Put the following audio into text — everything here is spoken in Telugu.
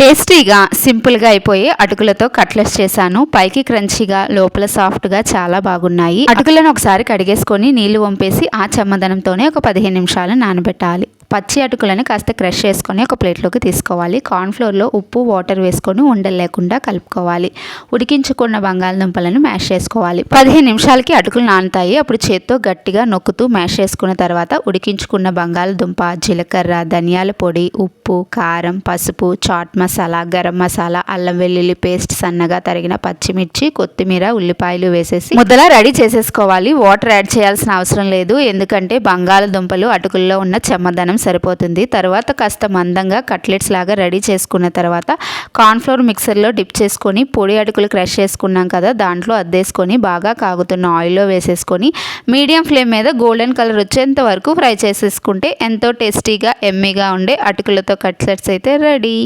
టేస్టీగా సింపుల్గా అయిపోయి అటుకులతో కట్లెట్స్ చేశాను. పైకి క్రంచీగా లోపల సాఫ్ట్గా చాలా బాగున్నాయి. అటుకులను ఒకసారి కడిగేసుకొని నీళ్ళు వంపేసి ఆ చమ్మదనంతోనే ఒక పదిహేను నిమిషాలు నానబెట్టాలి. పచ్చి అటుకులను కాస్త క్రష్ చేసుకొని ఒక ప్లేట్లోకి తీసుకోవాలి. కార్న్ఫ్లోర్లో ఉప్పు వాటర్ వేసుకొని ఉండలు లేకుండా కలుపుకోవాలి. ఉడికించుకున్న బంగాళదుంపలను మ్యాష్ చేసుకోవాలి. పదిహేను నిమిషాలకి అటుకులు నానుతాయి. అప్పుడు చేత్తో గట్టిగా నొక్కుతూ మ్యాష్ చేసుకున్న తర్వాత ఉడికించుకున్న బంగాళదుంప జీలకర్ర ధనియాల పొడి ఉప్పు కారం పసుపు చాట్ మసాలా గరం మసాలా అల్లం వెల్లుల్లి పేస్ట్ సన్నగా తరిగిన పచ్చిమిర్చి కొత్తిమీర ఉల్లిపాయలు వేసేసి ముద్దలా రెడీ చేసేసుకోవాలి. వాటర్ యాడ్ చేయాల్సిన అవసరం లేదు. ఎందుకంటే బంగాళదుంపలు అటుకుల్లో ఉన్న చెమ్మదనం సరిపోతుంది. తర్వాత కాస్త మందంగా కట్లెట్స్ లాగా రెడీ చేసుకున్న తర్వాత కార్న్ఫ్లోర్ మిక్సర్లో డిప్ చేసుకొని పొడి అటుకులు క్రష్ చేసుకున్నాం కదా దాంట్లో అద్దేసుకొని బాగా కాగుతున్న ఆయిల్లో వేసేసుకొని మీడియం ఫ్లేమ్ మీద గోల్డెన్ కలర్ వచ్చేంత వరకు ఫ్రై చేసేసుకుంటే ఎంతో టేస్టీగా ఎమ్మీగా ఉండే అటుకులతో కట్లెట్స్ అయితే రెడీ.